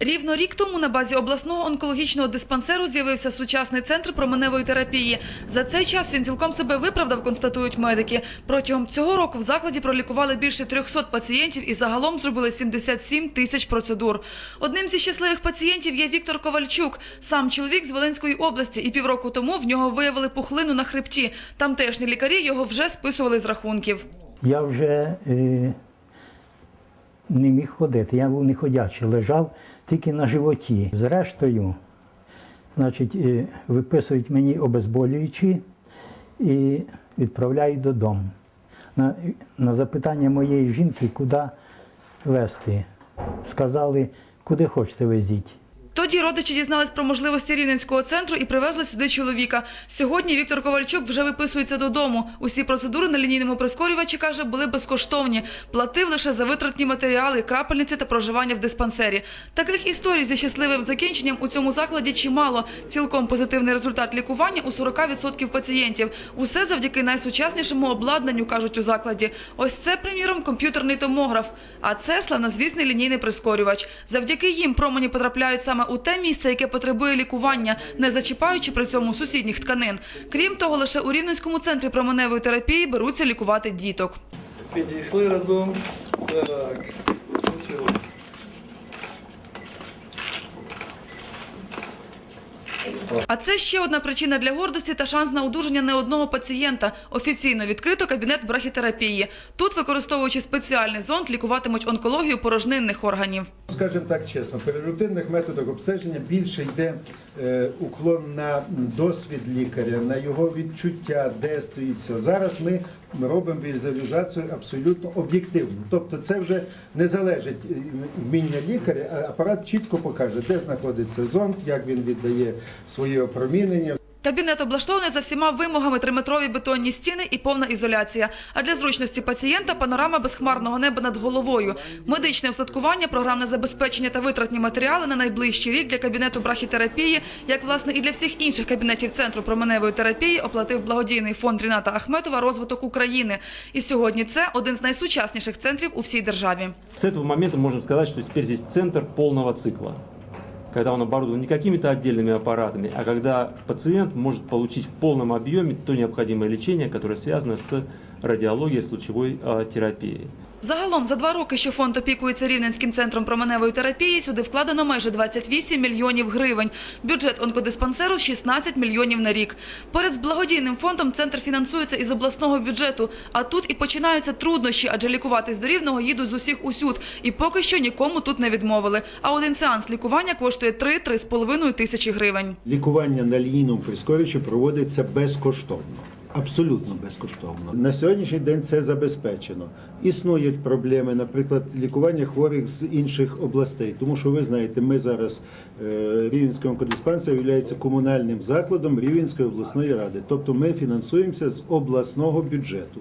Рівно рік тому на базі обласного онкологічного диспансеру з'явився сучасний центр променевої терапії. За цей час він цілком себе виправдав, констатують медики. Протягом цього року в закладі пролікували більше 300 пацієнтів і загалом зробили 77 тисяч процедур. Одним зі щасливих пацієнтів є Віктор Ковальчук. Сам чоловік з Волинської області, і півроку тому в нього виявили пухлину на хребті. Тамтешні лікарі його вже списували з рахунків. Я вже е, не міг ходити, я був неходячий, лежав тільки на животі. Зрештою, значить, е, виписують мені обезболюючі і відправляють додому. На, на запитання моєї жінки, куди везти, сказали, куди хочете везіть. Тоді родичі дізнались про можливості рівненського центру і привезли сюди чоловіка. Сьогодні Віктор Ковальчук вже виписується додому. Усі процедури на лінійному прискорювачі, каже, були безкоштовні. Платив лише за витратні матеріали, крапельниці та проживання в диспансері. Таких історій зі щасливим закінченням у цьому закладі чимало. Цілком позитивний результат лікування у 40% пацієнтів. Усе завдяки найсучаснішому обладнанню, кажуть у закладі. Ось це, приміром, комп'ютерний томограф. А це славнозвісний лінійний прискорювач. Завдяки їм промені потрапляють саме у те місце, яке потребує лікування, не зачіпаючи при цьому сусідніх тканин. Крім того, лише у Рівненському центрі променевої терапії беруться лікувати діток. Підійшли разом. Так. А це ще одна причина для гордості та шанс на одужання не одного пацієнта. Офіційно відкрито кабінет брахітерапії. Тут, використовуючи спеціальний зонд, лікуватимуть онкологію порожнинних органів. Скажемо так чесно, при рутинних методах обстеження більше йде е, уклон на досвід лікаря, на його відчуття, де стоїть все. Зараз ми робимо візуалізацію абсолютно об'єктивно. Тобто це вже не залежить вміння лікаря, а апарат чітко покаже, де знаходиться зонд, як він віддає своє опромінення. Кабінет облаштований за всіма вимогами триметрові бетонні стіни і повна ізоляція. А для зручності пацієнта панорама безхмарного неба над головою. Медичне устаткування, програмне забезпечення та витратні матеріали на найближчий рік для кабінету брахітерапії, як власне і для всіх інших кабінетів центру променевої терапії, оплатив благодійний фонд Ріната Ахметова розвиток України. І сьогодні це один з найсучасніших центрів у всій державі. С этого момента можем сказать, что теперь здесь центр полного цикла, когда он оборудован не какими-то отдельными аппаратами, а когда пациент может получить в полном объеме то необходимое лечение, которое связано с радиологией, с лучевой э, терапией. Загалом за два роки, що фонд опікується Рівненським центром променевої терапії, сюди вкладено майже 28 мільйонів гривень. Бюджет онкодиспансеру – 16 мільйонів на рік. Поряд з благодійним фондом центр фінансується із обласного бюджету. А тут і починаються труднощі, адже лікуватись до Рівного їдуть з усіх усюд. І поки що нікому тут не відмовили. А один сеанс лікування коштує 3-3,5 тисячі гривень. Лікування на лінійному прискорювачі проводиться безкоштовно. Абсолютно безкоштовно. На сьогоднішній день це забезпечено. Існують проблеми, наприклад, лікування хворих з інших областей. Тому що ви знаєте, ми зараз е, Рівненський онкодиспансер є комунальним закладом Рівненської обласної ради. Тобто ми фінансуємося з обласного бюджету.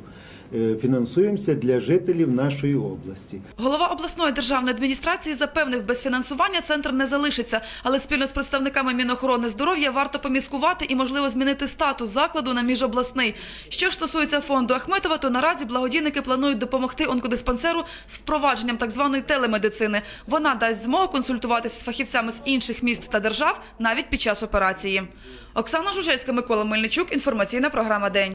Е, Фінансуємося для жителів нашої області. Голова обласної державної адміністрації запевнив, без фінансування центр не залишиться, але спільно з представниками Мінохорони здоров'я варто поміскувати і, можливо, змінити статус закладу на міжобласний. Що ж стосується фонду Ахметова, то наразі благодійники планують допомогти онкодиспансеру з впровадженням так званої телемедицини. Вона дасть змогу консультуватися з фахівцями з інших міст та держав навіть під час операції. Оксана Жужельська, Микола Мельничук. Інформаційна програма День.